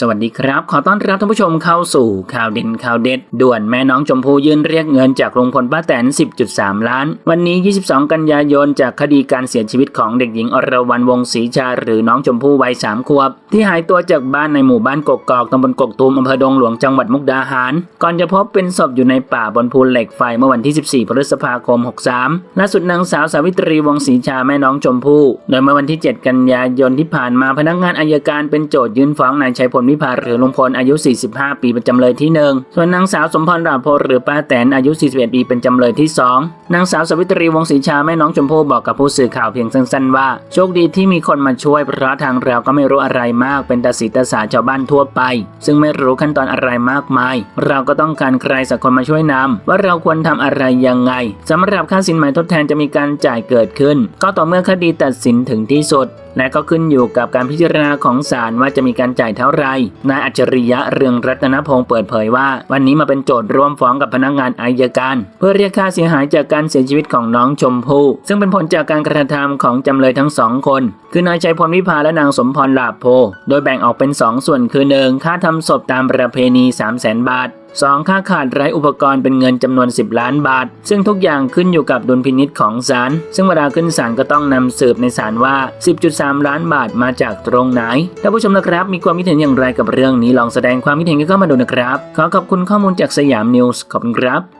สวัสดีครับ ขอต้อนรับท่านผู้ชมเข้าสู่ข่าวเด่นข่าวเด็ด ด่วนแม่น้องชมพู่ยื่นเรียกเงินจากลุงพลป้าแตน 10.3 ล้าน วันนี้ 22 กันยายน จากคดีการเสียชีวิตของเด็กหญิงอรวรรณวงศรีชา หรือน้องชมพู่วัย3ขวบ ที่หายตัวจากบ้านในหมู่บ้านกกอกตำบลกกตูมอำเภอดงหลวงจังหวัดมุกดาหาร ก่อนจะพบเป็นศพอยู่ในป่าบนภูเหล็กไฟเมื่อวันที่ 14 พฤษภาคม 63ล่าสุดนางสาวสาวิตรีวงศรีชาแม่น้องชมพู่โดยเมื่อวันที่ 7 กันยายนที่ผ่านมาพนักงานอายการเป็นโจทยื่นฟ้องนายชัยพลวิภาหรือลุงพลอายุ 45 ปีเป็นจำเลยที่หนึ่งส่วนนางสาวสมพรราโพหรือป้าแตนอายุ 41 ปีเป็นจำเลยที่สองนางสาวสวิตรีวงศรีชาแม่น้องชมพู่บอกกับผู้สื่อข่าวเพียงสั้นๆว่าโชคดีที่มีคนมาช่วยเพราะทางเราก็ไม่รู้อะไรมากเป็นตาสีตาสาชาวบ้านทั่วไป ซึ่งไม่รู้ขั้นตอนอะไรมากมาย เราก็ต้องการใครสักคนมาช่วยนำว่าเราควรทำอะไรยังไงสำหรับค่าสินไหมทดแทนจะมีการจ่ายเกิดขึ้น ก็ต่อเมื่อคดีตัดสินถึงที่สุดและก็ขึ้นอยู่กับการพิจารณาของศาลว่าจะมีการจ่ายเท่าไรนายอัจฉริยะเรืองรัตนพงศ์เปิดเผยว่า วันนี้มาเป็นโจทย์ร่วมฟ้องกับพนักงานอายการ เพื่อเรียกค่าเสียหายจากการเสียชีวิตของน้องชมพู่ซึ่งเป็นผลจากการกระทำของจำเลยทั้งสองคน คือนายชัยพลวิภาและนางสมพรลาภโพ โดยแบ่งออกเป็น 2 ส่วนคือ 1. ค่าทำศพตามประเพณี 3 0 0 0 0 0 บาท 2. ค่าขาดไร้อุปกรณ์เป็นเงินจำนวน 10 ล้านบาท ซึ่งทุกอย่างขึ้นอยู่กับดุลพินิษของศาลซึ่งเวลาขึ้นศาลก็ต้องนำสืบในศาลว่า 10.3 ล้านบาทมาจากตรงไหนท่านผู้ชมนะครับ มีความคิดเห็นอย่างไรกับเรื่องนี้ลองแสดงความคิดเห็นกันเข้ามาดูนะครับ ขอขอบคุณข้อมูลจากสยามนิวส์ขอบคุณครับ